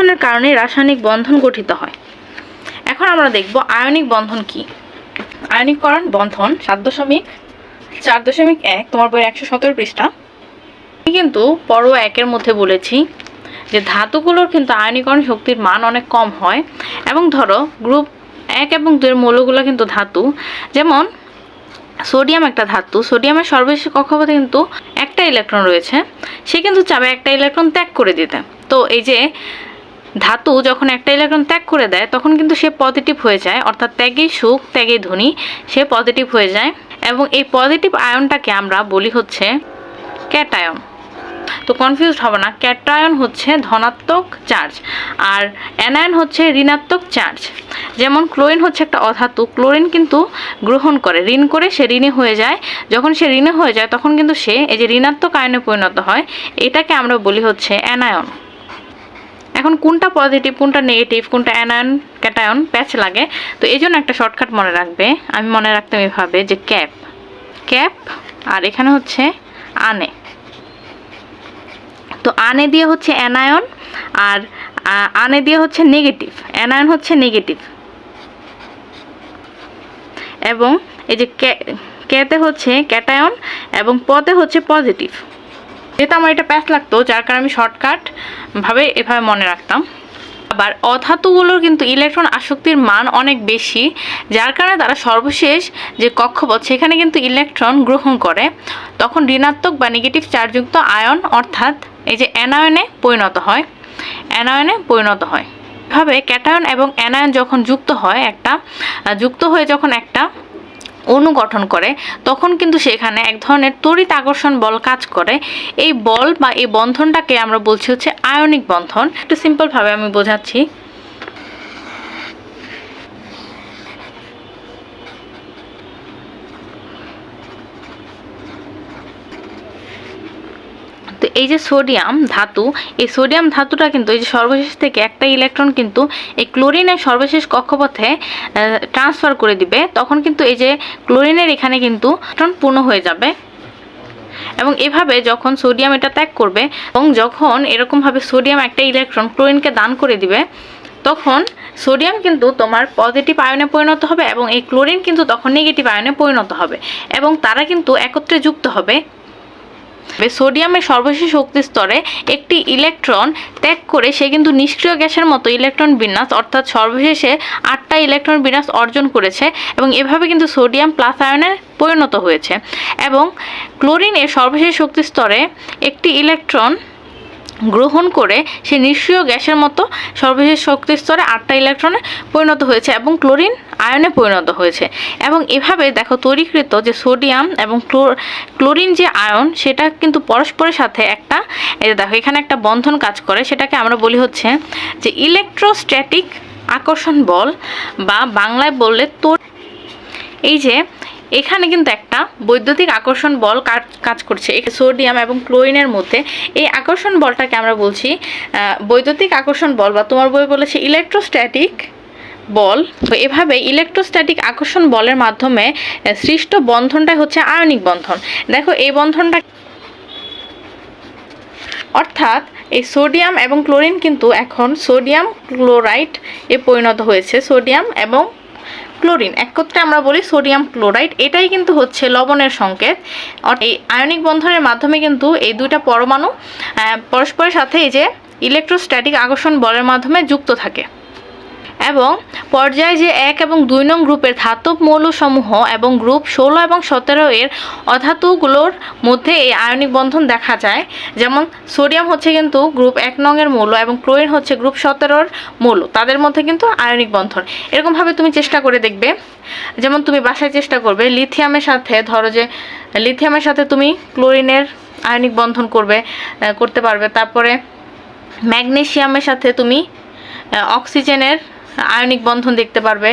আকর্ষণের কারণে রাসায়নিক বন্ধন গঠিত হয়। এখন আমরা দেখব আয়নিক বন্ধন কি। আয়নিককরণ বন্ধন সাত দশমিক চার দশমিক এক, তোমার বই একশো সতেরো পৃষ্ঠা। আমি কিন্তু পর্ব একের মধ্যে বলেছি যে ধাতুগুলোর কিন্তু আয়নীকরণ শক্তির মান অনেক কম হয় এবং ধরো গ্রুপ এক এবং দুইয়ের মৌলগুলো কিন্তু ধাতু। যেমন সোডিয়াম একটা ধাতু, সোডিয়ামের সর্বশেষ কক্ষপথে কিন্তু একটা ইলেকট্রন রয়েছে। সে কিন্তু চাবে একটা ইলেকট্রন ত্যাগ করে দিতে। তো এই যে ধাতু যখন একটা ইলেকট্রন ত্যাগ করে দেয়, তখন কিন্তু সে পজিটিভ হয়ে যায়। অর্থাৎ ত্যাগেই সুখ, ত্যাগেই ধ্বনি সে পজিটিভ হয়ে যায়। এবং এই পজিটিভ আয়নটাকে আমরা বলি হচ্ছে ক্যাটায়ন তো কনফিউজড হবে না। ক্যাটায়ন হচ্ছে ধনাত্মক চার্জ আর অ্যানায়ন হচ্ছে ঋণাত্মক চার্জ যেমন ক্লোরিন হচ্ছে একটা অধাতু ক্লোরিন কিন্তু গ্রহণ করে। ঋণ করে সে ঋণী হয়ে যায়। যখন সে ঋণী হয়ে যায়, তখন কিন্তু সে এই যে ঋণাত্মক আয়নে পরিণত হয়, এটাকে আমরা বলি হচ্ছে অ্যানায়ন এখন কোনটা পজিটিভ কোনটা নেগেটিভ কোনটা অ্যানায়ন ক্যাটায়ন প্যাচ লাগে? তো এই জন্য একটা শর্টকাট মনে রাখবে। আমি মনে রাখতাম এভাবে যে ক্যাপ ক্যাপ আর এখানে হচ্ছে আনে তো আনে দিয়ে হচ্ছে অ্যানায়ন আর আনে দিয়ে হচ্ছে নেগেটিভ অ্যানায়ন হচ্ছে নেগেটিভ এবং এই যে কে- কেতে হচ্ছে ক্যাটায়ন এবং পতে হচ্ছে পজিটিভ যেহেতু আমার এটা প্যাচ লাগতো, যার কারণে আমি শর্টকাট ভাবে এভাবে মনে রাখতাম। আবার অধাতুগুলোর কিন্তু ইলেকট্রন আসক্তির মান অনেক বেশি, যার কারণে তারা সর্বশেষ যে কক্ষপথ, সেখানে কিন্তু ইলেকট্রন গ্রহণ করে। তখন ঋণাত্মক বা নেগেটিভ চার্জযুক্ত আয়ন, অর্থাৎ এই যে অ্যানায়নে পরিণত হয় অ্যানায়নে পরিণত হয়। এভাবে ক্যাটায়ন এবং অ্যানায়ন যখন যুক্ত হয় একটা, যুক্ত হয়ে যখন একটা অণু গঠন করে, তখন কিন্তু সেখানে এক ধরনের তড়িৎ আকর্ষণ বল কাজ করে। এই বল বা এই বন্ধনটাকে আমরা বলছি হচ্ছে আয়নিক বন্ধন। একটু সিম্পলভাবে আমি বোঝাচ্ছি। তো এই যে সোডিয়াম ধাতু, এই সোডিয়াম ধাতুটা কিন্তু এই যে সর্বশেষ থেকে একটা ইলেকট্রন কিন্তু এই ক্লোরিনের সর্বশেষ কক্ষপথে ট্রান্সফার করে দিবে, তখন কিন্তু এই যে ক্লোরিনের এখানে কিন্তু পূর্ণ হয়ে যাবে। এবং এভাবে যখন সোডিয়াম এটা ত্যাগ করবে এবং যখন এরকমভাবে সোডিয়াম একটা ইলেকট্রন ক্লোরিনকে দান করে দিবে, তখন সোডিয়াম কিন্তু তোমার পজিটিভ আয়নে পরিণত হবে এবং এই ক্লোরিন কিন্তু তখন নেগেটিভ আয়নে পরিণত হবে। এবং তারা কিন্তু একত্রে যুক্ত হবে সোডিয়ামের সর্বশেষ শক্তি স্তরে একটি ইলেকট্রন ত্যাগ করে সে কিন্তু নিষ্ক্রিয় গ্যাসের মতো ইলেকট্রন বিন্যাস, অর্থাৎ সর্বশেষে আটটা ইলেকট্রন বিন্যাস অর্জন করেছে এবং এভাবে কিন্তু সোডিয়াম প্লাস আয়নে পরিণত হয়েছে। এবং ক্লোরিনের সর্বশেষ শক্তি স্তরে একটি ইলেকট্রন গ্রহণ করে সে নিষ্ক্রিয় গ্যাসের মতো সর্বশেষ শক্তি স্তরে আটটা ইলেকট্রনে পরিণত হয়েছে এবং ক্লোরিন আয়নে পরিণত হয়েছে। এবং এভাবে দেখো তৈরিকৃত যে সোডিয়াম এবং ক্লোর, ক্লোরিন যে আয়ন, সেটা কিন্তু পরস্পরের সাথে একটা, এই দেখো এখানে একটা বন্ধন কাজ করে, সেটাকে আমরা বলি হচ্ছে যে ইলেকট্রোস্ট্যাটিক আকর্ষণ বল বা বাংলায় বললে তোর এই যে এখানে কিন্তু একটা বৈদ্যুতিক আকর্ষণ বল কাজ করছে। সোডিয়াম এবং ক্লোরিনের মধ্যে এই আকর্ষণ বলটাকে আমরা বলছি বৈদ্যুতিক আকর্ষণ বল বা তোমার বই বলেছে ইলেকট্রোস্ট্যাটিক বল। এভাবে ইলেকট্রোস্ট্যাটিক আকর্ষণ বলের মাধ্যমে সৃষ্ট বন্ধনটা হচ্ছে আয়নিক বন্ধন। দেখো এই বন্ধনটা অর্থাৎ এই সোডিয়াম এবং ক্লোরিন কিন্তু এখন সোডিয়াম ক্লোরাইড এ পরিণত হয়েছে। সোডিয়াম এবং ক্লোরিন একত্রে আমরা বলি সোডিয়াম ক্লোরাইড। এটাই কিন্তু হচ্ছে লবণের সংকেত। এই আয়নিক বন্ধনের মাধ্যমে কিন্তু এই দুইটা পরমাণু পরস্পরের সাথে এই যে ইলেকট্রোস্ট্যাটিক আকর্ষণ বলের মাধ্যমে যুক্ত থাকে। এবং পর্যায়ে যে এক এবং দুই নং গ্রুপের ধাতব মৌলসমূহ এবং গ্রুপ ষোলো এবং সতেরো এর অধাতুগুলোর মধ্যে এই আয়নিক বন্ধন দেখা যায়। যেমন সোডিয়াম হচ্ছে কিন্তু গ্রুপ এক নংয়ের মৌল এবং ক্লোরিন হচ্ছে গ্রুপ সতেরোর মৌল। তাদের মধ্যে কিন্তু আয়নিক বন্ধন। এরকমভাবে তুমি চেষ্টা করে দেখবে। যেমন তুমি বাসায় চেষ্টা করবে, লিথিয়ামের সাথে ধরো যে, লিথিয়ামের সাথে তুমি ক্লোরিনের আয়নিক বন্ধন করবে করতে পারবে। তারপরে ম্যাগনেশিয়ামের সাথে তুমি অক্সিজেনের আয়নিক বন্ধন দেখতে পারবে।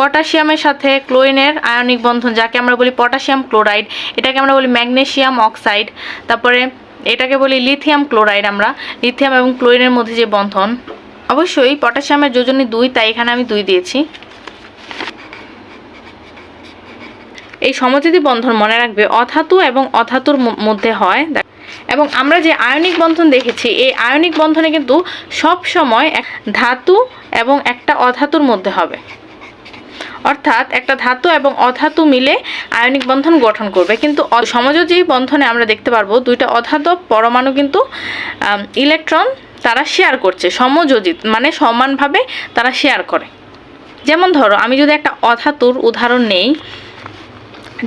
পটাশিয়ামের সাথে ক্লোরিনের আয়নিক বন্ধন, যাকে আমরা বলি পটাশিয়াম ক্লোরাইড, এটাকে আমরা বলি ম্যাগনেশিয়াম অক্সাইড, তারপরে এটাকে বলি লিথিয়াম ক্লোরাইড আমরা, লিথিয়াম এবং ক্লোরিনের মধ্যে যে বন্ধন। অবশ্যই পটাশিয়ামের যোজনী দুই, তাই এখানে আমি দুই দিয়েছি। এই সমযোজী বন্ধন মনে রাখবে, অধাতু এবং অধাতুর মধ্যে হয়। এবং আমরা যে আয়নিক বন্ধন দেখেছি, এই আয়নিক বন্ধনে কিন্তু সব সময় এক ধাতু এবং একটা অধাতুর মধ্যে হবে। অর্থাৎ একটা ধাতু এবং অধাতু মিলে আয়নিক বন্ধন গঠন করবে। কিন্তু সমযোজী বন্ধনে আমরা দেখতে পারব দুইটা অধাতব, পরমাণু কিন্তু ইলেকট্রন তারা শেয়ার করছে। সমযোজিত মানে সমানভাবে তারা শেয়ার করে। যেমন ধরো, আমি যদি একটা অধাতুর উদাহরণ নেই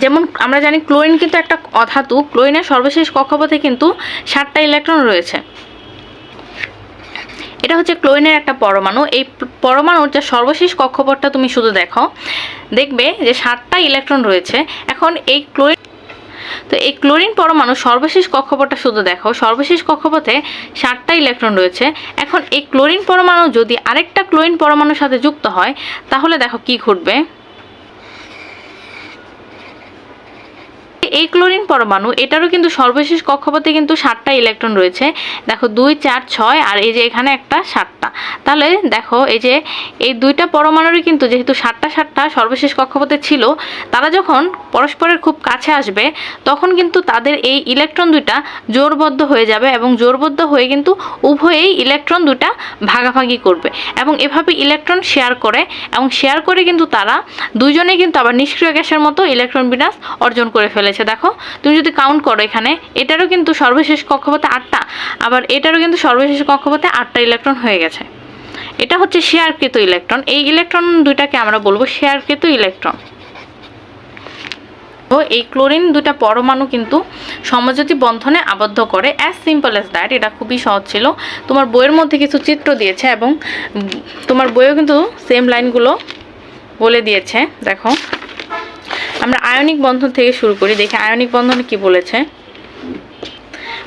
যেমন আমরা জানি ক্লোরিন কিন্তু একটা অধাতু, ক্লোরিনের সর্বশেষ কক্ষপথে কিন্তু সাতটা ইলেকট্রন রয়েছে। এটা হচ্ছে ক্লোরিনের একটা পরমাণু। এই পরমাণুর যে সর্বশেষ কক্ষপথটা তুমি শুধু দেখো, দেখবে যে সাতটা ইলেকট্রন রয়েছে। এখন এই ক্লোরিন, তো এই ক্লোরিন পরমাণু সর্বশেষ কক্ষপথটা শুধু দেখো, সর্বশেষ কক্ষপথে সাতটা ইলেকট্রন রয়েছে। এখন এই ক্লোরিন পরমাণু যদি আরেকটা ক্লোরিন পরমাণুর সাথে যুক্ত হয়, তাহলে দেখো কি ঘটবে। এই ক্লোরিন পরমাণু, এটারও কিন্তু সর্বশেষ কক্ষপথে কিন্তু সাতটা ইলেকট্রন রয়েছে। দেখো, দুই, চার, ছয়, আর এই যে এখানে একটা সাতটা। তাহলে দেখো, এই যে এই দুইটা পরমাণুরই কিন্তু যেহেতু সাতটা সাতটা সর্বশেষ কক্ষপথে ছিল, তারা যখন পরস্পরের খুব কাছে আসবে, তখন কিন্তু তাদের এই ইলেকট্রন দুইটা জোরবদ্ধ হয়ে যাবে এবং জোরবদ্ধ হয়ে কিন্তু উভয়েই ইলেকট্রন দুটা ভাগাভাগি করবে। এবং এভাবে ইলেকট্রন শেয়ার করে এবং শেয়ার করে কিন্তু তারা দুজনেই কিন্তু আবার নিষ্ক্রিয় গ্যাসের মতো ইলেকট্রন বিন্যাস অর্জন করে ফেলেছে। দেখো। তুমি যদি কাউন্ট করো এখানে, এটারও কিন্তু সর্বশেষ কক্ষপথে আটটা, আবার এটারও কিন্তু সর্বশেষ কক্ষপথে আটটা ইলেকট্রন হয়ে গেছে। এটা হচ্ছে শেয়ারকৃত ইলেকট্রন এই ইলেকট্রন দুইটাকে আমরা বলব শেয়ারকৃত ইলেকট্রন তো এই ক্লোরিন দুটা পরমাণু কিন্তু সমযোজী বন্ধনে আবদ্ধ করে অ্যাজ সিম্পল অ্যাজ দ্যাট এটা খুবই সহজ ছিল। তোমার বইয়ের মধ্যে কিছু চিত্র দিয়েছে এবং তোমার বইয়েও কিন্তু সেম লাইনগুলো বলে দিয়েছে, দেখো। আমরা আয়নিক বন্ধন থেকে শুরু করি। দেখি আয়নিক বন্ধনে কি বলেছে?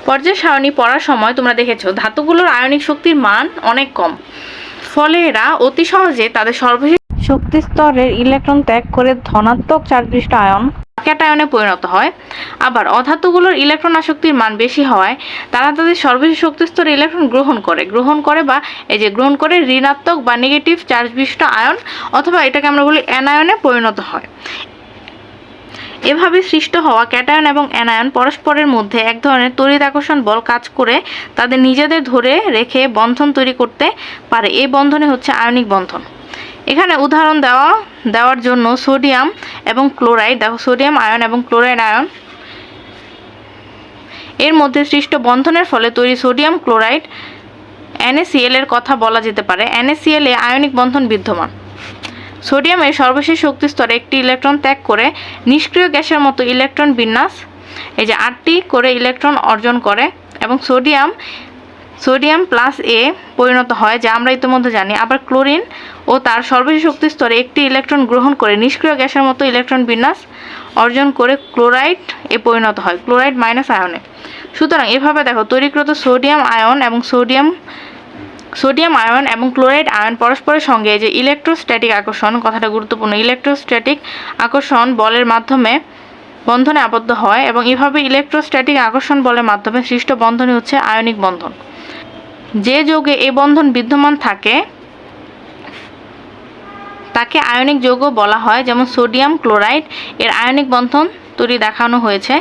পর্যায় সারণী পড়ার সময় তোমরা দেখেছ, ধাতুগুলোর আয়নিক শক্তির মান অনেক কম। ফলে এরা অতি সহজে তাদের সর্বশেষ শক্তি স্তরের ইলেকট্রন ত্যাগ করে ধনাত্মক চার্জবিষ্ট আয়ন ক্যাটায়নে পরিণত হয়। আবার অধাতুগুলোর ইলেকট্রন আসক্তির মান বেশি হওয়ায় তারা তাদের সর্বশেষ শক্তি স্তরে ইলেকট্রন গ্রহণ করে। গ্রহণ করে বা এই যে গ্রহণ করে ঋণাত্মক বা নেগেটিভ চার্জবিষ্ট আয়ন অথবা এটাকে আমরা বলি অ্যানায়নে পরিণত হয়। এভাবে সৃষ্ট হওয়া ক্যাটায়ন এবং অ্যানায়ন পরস্পরের মধ্যে এক ধরনের তড়িৎ আকর্ষণ বল কাজ করে তাদের নিজেদের ধরে রেখে বন্ধন তৈরি করতে পারে। এই বন্ধনে হচ্ছে আয়নিক বন্ধন। এখানে উদাহরণ দেওয়া, দেওয়ার জন্য সোডিয়াম এবং ক্লোরাইড, দেখো সোডিয়াম, আয়ন এবং ক্লোরাইড, আয়ন। এর মধ্যে সৃষ্ট বন্ধনের ফলে তৈরি সোডিয়াম, ক্লোরাইড NaCl এর কথা বলা যেতে পারে। NaCl এ আয়নিক বন্ধন বিদ্যমান। সোডিয়ামের সর্বশেষ শক্তি স্তরে একটি ইলেকট্রন ত্যাগ করে নিষ্ক্রিয় গ্যাসের মতো ইলেকট্রন বিন্যাস, এই যে আটটি করে ইলেকট্রন অর্জন করে এবং সোডিয়াম সোডিয়াম প্লাস এ পরিণত হয়, যা আমরা ইতিমধ্যে জানি। আবার ক্লোরিন ও তার সর্বশেষ শক্তি স্তরে একটি ইলেকট্রন গ্রহণ করে নিষ্ক্রিয় গ্যাসের মতো ইলেকট্রন বিন্যাস অর্জন করে ক্লোরাইড এ পরিণত হয়, ক্লোরাইড মাইনাস আয়নে। সুতরাং এভাবে দেখো, তৈরিকৃত সোডিয়াম, আয়ন এবং সোডিয়াম সোডিয়াম, আয়ন এবং ক্লোরাইড আয়ন পরস্পরের সঙ্গে যে ইলেকট্রোস্ট্যাটিক আকর্ষণ, কথাটা গুরুত্বপূর্ণ। ইলেকট্রোস্ট্যাটিক আকর্ষণ বলের মাধ্যমে বন্ধনে আবদ্ধ হয় এবং এভাবে ইলেকট্রোস্ট্যাটিক আকর্ষণ বলের মাধ্যমে সৃষ্ট বন্ধনই হচ্ছে আয়নিক বন্ধন। যে যৌগে এই বন্ধন বিদ্যমান থাকে, তাকে আয়নিক যৌগ বলা হয়, যেমন সোডিয়াম ক্লোরাইড, এর আয়নিক বন্ধন তৈরি দেখানো হয়েছে।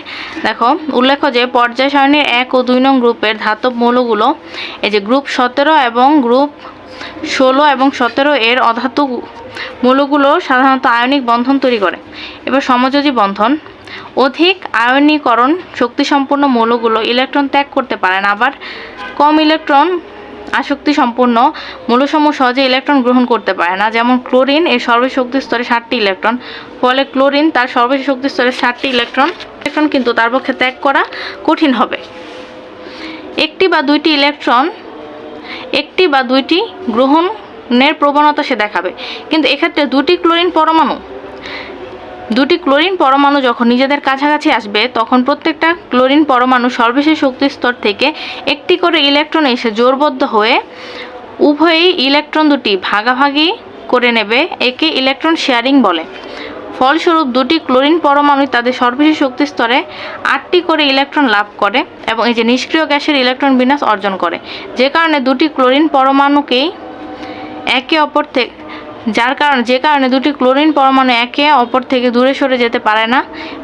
দেখো, উল্লেখ্য যে পর্যায় সারণীর এক ও দুই নং গ্রুপের ধাতব মৌলগুলো, এই যে গ্রুপ সতেরো এবং গ্রুপ ষোলো এবং সতেরো এর অধাতু মৌলগুলো সাধারণত আয়নিক বন্ধন তৈরি করে। এবার সমযোজী বন্ধন, অধিক আয়নীকরণ শক্তিসম্পন্ন মৌলগুলো ইলেকট্রন ত্যাগ করতে পারে না, আবার কম ইলেকট্রন আসক্তি সম্পন্ন মৌলসমূহ সহজে ইলেকট্রন গ্রহণ করতে পারে না। যেমন ক্লোরিন এর সর্বশেষ শক্তি স্তরে ষাটটি ইলেকট্রন ফলে ক্লোরিন তার সর্বশেষ শক্তি স্তরে ষাটটি ইলেকট্রন ইলেকট্রন কিন্তু তার পক্ষে ত্যাগ করা কঠিন হবে। একটি বা দুইটি ইলেকট্রন একটি বা দুইটি গ্রহণের প্রবণতা সে দেখাবে। কিন্তু এক্ষেত্রে দুটি ক্লোরিন পরমাণু দুটি ক্লোরিন পরমাণু যখন নিজেদের কাছাকাছি আসবে, তখন প্রত্যেকটা ক্লোরিন পরমাণু সর্বশেষ শক্তি স্তর থেকে একটি করে ইলেকট্রন এসে জোরবদ্ধ হয়ে উভয়ই ইলেকট্রন দুটি ভাগাভাগি করে নেবে, একে ইলেকট্রন শেয়ারিং বলে। ফলস্বরূপ দুটি ক্লোরিন পরমাণু তাদের সর্বশেষ শক্তি স্তরে আটটি করে ইলেকট্রন লাভ করে এবং এই যে নিষ্ক্রিয় গ্যাসের ইলেকট্রন বিন্যাস অর্জন করে। যে কারণে দুটি ক্লোরিন পরমাণুকেই একে অপর থেকে যার কারণে, যে কারণে দুটি ক্লোরিন পরমাণু একে অপর থেকে দূরে সরে যেতে পারে না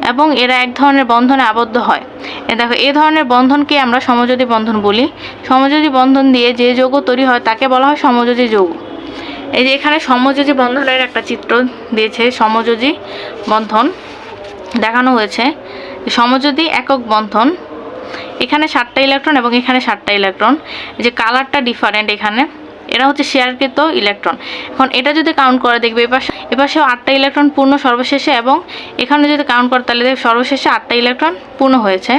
এবং এরা এক ধরনের বন্ধনে আবদ্ধ হয়। এ দেখো, এ ধরনের বন্ধনকে আমরা সমযোজী বন্ধন বলি। সমযোজী বন্ধন দিয়ে যে যৌগ তৈরি হয়, তাকে বলা হয় সমযোজী যৌগ। এই যে এখানে সমযোজী বন্ধনের একটা চিত্র দিয়েছে, সমযোজী বন্ধন দেখানো হয়েছে। সমযোজী একক বন্ধন, এখানে সাতটা ইলেকট্রন এবং এখানে সাতটা ইলেকট্রন। যে কালারটা ডিফারেন্ট এখানে। এরা হচ্ছে শেয়ারকৃত ইলেকট্রন। এখন এটা যদি কাউন্ট করে দেখবে, এপাশে, এপাশেও আটটা ইলেকট্রন পূর্ণ সর্বশেষে এবং এখানে যদি কাউন্ট করে তাহলে দেখবে সর্বশেষে আটটা ইলেকট্রন পূর্ণ হয়েছে।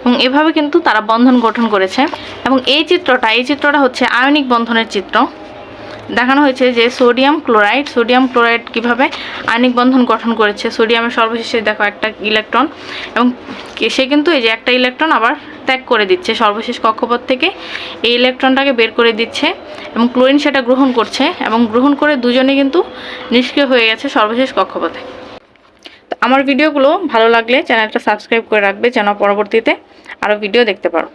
এবং এভাবে কিন্তু তারা বন্ধন গঠন করেছে। এবং এই চিত্রটা এই চিত্রটা হচ্ছে আয়নিক বন্ধনের চিত্র। দেখানো হয়েছে যে সোডিয়াম ক্লোরাইড সোডিয়াম ক্লোরাইড কীভাবে আয়নিক বন্ধন গঠন করেছে। সোডিয়ামের সর্বশেষে দেখো একটা ইলেকট্রন এবং সে কিন্তু এই যে একটা ইলেকট্রন আবার ত্যাগ করে দিচ্ছে। সর্বশেষ কক্ষপথ থেকে এই ইলেকট্রনটাকে বের করে দিচ্ছে এবং ক্লোরিন সেটা গ্রহণ করছে এবং গ্রহণ করে দুজনে কিন্তু নিষ্ক্রিয় হয়ে গেছে সর্বশেষ কক্ষপথে। তো আমার ভিডিওগুলো ভালো লাগলে চ্যানেলটা সাবস্ক্রাইব করে রাখবে যেন পরবর্তীতে আরও ভিডিও দেখতে পারো।